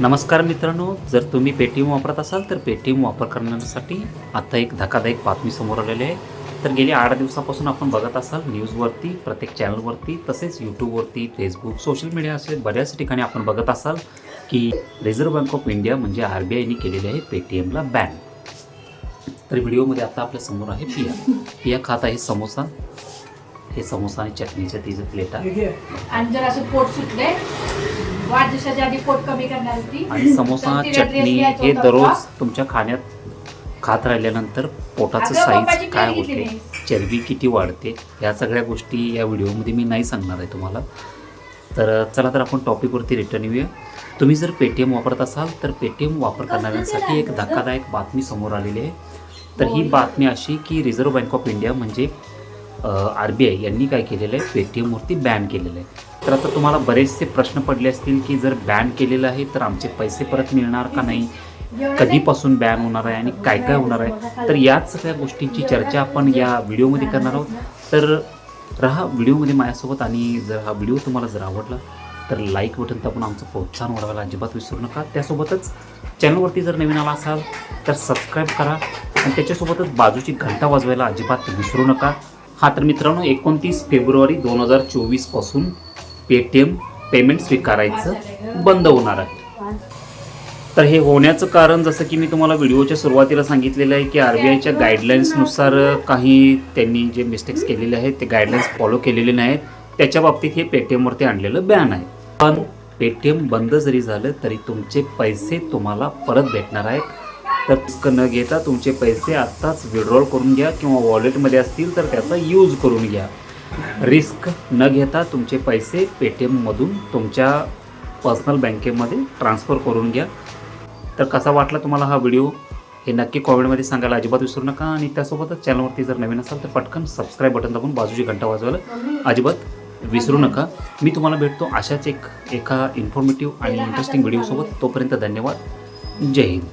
नमस्कार मित्रांनो जर तुम्ही पेटीएम वापरत असाल तर पेटीएम वापर करण्यासाठी आता एक धक्कादायक बातमी समोर आलेली आहे. तर गेल्या आठ दिवसापासून आपण बघत असाल न्यूजवरती प्रत्येक चॅनलवरती तसेच यूट्यूबवरती फेसबुक सोशल मीडिया असे बऱ्याच ठिकाणी आपण बघत असाल की रिझर्व्ह बँक ऑफ इंडिया म्हणजे आर बी आयने केलेले आहे पेटीएमला बॅन. तर व्हिडिओमध्ये आता आपल्यासमोर आहे पिया. पिया खात आहे समोसा. हे समोसा आणि चटणीच्या तिचं प्लेट आहे. आणि जर असं पोट सुटले वाढदिवसाच्या आधी पोट कमी करणार होती. आणि समोसा चटणी हे दररोज. तुमच्या खाण्यात खात राहिल्यानंतर पोटाचं अगं, साईज काय घेतली होते? नाही. चरबी किती वाढते? या सगळ्या गोष्टी या व्हिडिओमध्ये मी नाही सांगणार आहे तुम्हाला. तर चला तर आपण टॉपिकवरती रिटर्न येऊया. तुम्ही जर पेटीएम वापरत असाल तर पेटीएम वापर करणाऱ्यांसाठी एक धक्कादायक बातमी समोर आलेली आहे. तर ही बातमी अशी की रिझर्व्ह बँक ऑफ इंडिया म्हणजे आर बी आय यांनी काय केलेलं आहे? पेटीएमवरती बॅन केलेलं आहे. तर आता तुम्हाला बरेचसे प्रश्न पडले असतील की जर बॅन केलेलं आहे तर आमचे पैसे परत मिळणार का नाही? कधीपासून बॅन होणार आहे आणि काय काय होणार आहे? तर याच सगळ्या गोष्टींची चर्चा आपण या व्हिडिओमध्ये करणार आहोत. तर राहा व्हिडिओमध्ये माझ्यासोबत आणि जर हा व्हिडिओ तुम्हाला जर आवडला तर लाईक बटन दाबून आमचं प्रोत्साहन वाढवायला अजिबात विसरू नका. त्यासोबतच चॅनलवरती जर नवीन आला असाल तर सबस्क्राईब करा आणि त्याच्यासोबतच बाजूची घंटा वाजवायला अजिबात विसरू नका. हा तर मित्रांनो एकोणतीस फेब्रुवारी दोन हजार चोवीसपासून पेटीएम पेमेंट स्वीकारायचं बंद होणार आहे. तर हे होण्याचं कारण जसं की मी तुम्हाला व्हिडिओच्या सुरुवातीला सांगितलेलं आहे की आर बी आयच्या गाईडलाईन्सनुसार काही त्यांनी जे मिस्टेक्स केलेले आहेत ते गाईडलाईन्स फॉलो केलेले नाहीत. त्याच्या बाबतीत हे पेटीएमवरती आणलेलं बॅन आहे. पण पेटीएम बंद जरी झालं तरी तुमचे पैसे तुम्हाला परत भेटणार आहेत. तर रिस्क न घेता तुमचे पैसे आत्ताच विड्रॉल करून घ्या किंवा वॉलेटमध्ये असतील तर त्याचा यूज करून घ्या. रिस्क न घेता तुमचे पैसे पेटीएममधून तुमच्या पर्सनल बँकेमध्ये ट्रान्सफर करून घ्या. तर कसा वाटला तुम्हाला हा व्हिडिओ हे नक्की कॉमेंटमध्ये सांगायला अजिबात विसरू नका आणि त्यासोबतच चॅनलवरती जर नवीन असाल तर पटकन सबस्क्राईब बटन दाबून बाजूची घंटा वाजवायला अजिबात विसरू नका. मी तुम्हाला भेटतो अशाच एक एका इन्फॉर्मेटिव्ह आणि इंटरेस्टिंग व्हिडिओसोबत तोपर्यंत धन्यवाद. जय हिंद.